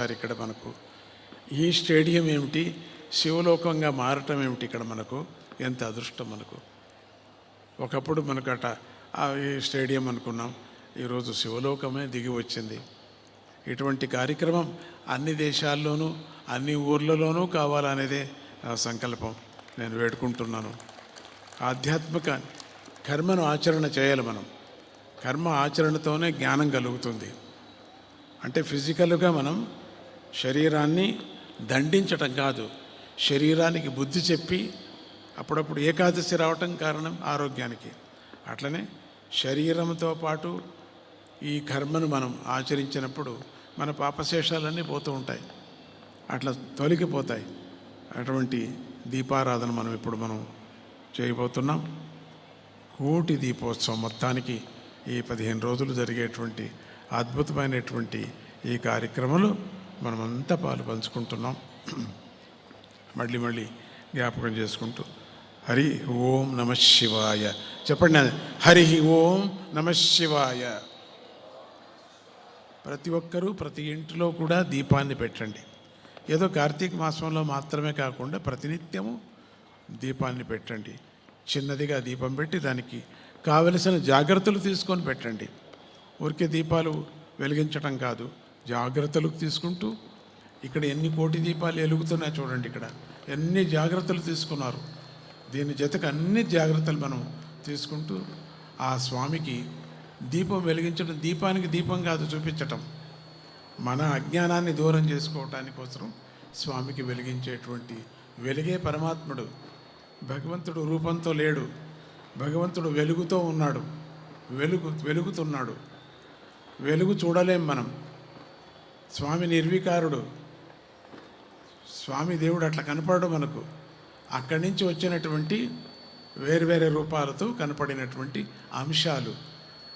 గారు ఇక్కడ మనకు ఈ స్టేడియం ఏమిటి? శివలోకంగా మారటం ఏమిటి ఇక్కడ మనకు? ఎంత అదృష్టం మనకు? ఒకప్పుడు మనకు అట ఈ స్టేడియం అనుకున్నాం. ఈరోజు శివలోకమే దిగి వచ్చింది. ఇటువంటి కార్యక్రమం అన్ని దేశాల్లోనూ అన్ని ఊర్లలోనూ కావాలనేదే సంకల్పం. నేను వేడుకుంటున్నాను. ఆధ్యాత్మిక కర్మను ఆచరణ చేయాలి మనం. కర్మ ఆచరణతోనే జ్ఞానం కలుగుతుంది. అంటే ఫిజికల్గా మనం శరీరాన్ని దండించటం కాదు. శరీరానికి బుద్ధి చెప్పి అప్పుడప్పుడు ఏకాదశి రావటం కారణం ఆరోగ్యానికి. అట్లనే శరీరంతో పాటు ఈ కర్మను మనం ఆచరించినప్పుడు మన పాపశేషాలన్నీ పోతూ ఉంటాయి. అట్లా తొలగిపోతాయి. అటువంటి దీపారాధన మనం ఇప్పుడు మనం చేయబోతున్నాం. కోటి దీపోత్సవం మొత్తానికి ఈ పదిహేను రోజులు జరిగేటువంటి అద్భుతమైనటువంటి ఈ కార్యక్రమంలో మనమంతా పాలు పంచుకుంటున్నాం. మళ్ళీ మళ్ళీ జ్ఞాపకం చేసుకుంటూ హరి ఓం నమ శివాయ. చెప్పండి హరి ఓం నమ శివాయ. ప్రతి ఒక్కరూ ప్రతి ఇంటిలో కూడా దీపాన్ని పెట్టండి. ఏదో కార్తీక మాసంలో మాత్రమే కాకుండా ప్రతినిత్యము దీపాన్ని పెట్టండి. చిన్నదిగా దీపం పెట్టి దానికి కావలసిన జాగ్రత్తలు తీసుకొని పెట్టండి. ఊరికే దీపాలు వెలిగించటం కాదు. జాగ్రత్తలు తీసుకుంటూ ఇక్కడ ఎన్ని కోటి దీపాలు వెలుగుతున్నాయి చూడండి ఇక్కడ. ఎన్ని జాగ్రత్తలు తీసుకున్నారు. దీని జతకు అన్ని జాగ్రత్తలు మనం తీసుకుంటూ ఆ స్వామికి దీపం వెలిగించడం దీపానికి దీపం కాదు చూపించటం. మన అజ్ఞానాన్ని దూరం చేసుకోవటానికి కోసం స్వామికి వెలిగించేటువంటి వెలిగే పరమాత్ముడు. భగవంతుడు రూపంతో లేడు. భగవంతుడు వెలుగుతో ఉన్నాడు. వెలుగు వెలుగుతున్నాడు. వెలుగు చూడలేం మనం. స్వామి నిర్వికారుడు. స్వామి దేవుడు అట్లా కనపడడు మనకు. అక్కడి నుంచి వచ్చినటువంటి వేరు వేరే రూపాలతో కనపడినటువంటి అంశాలు.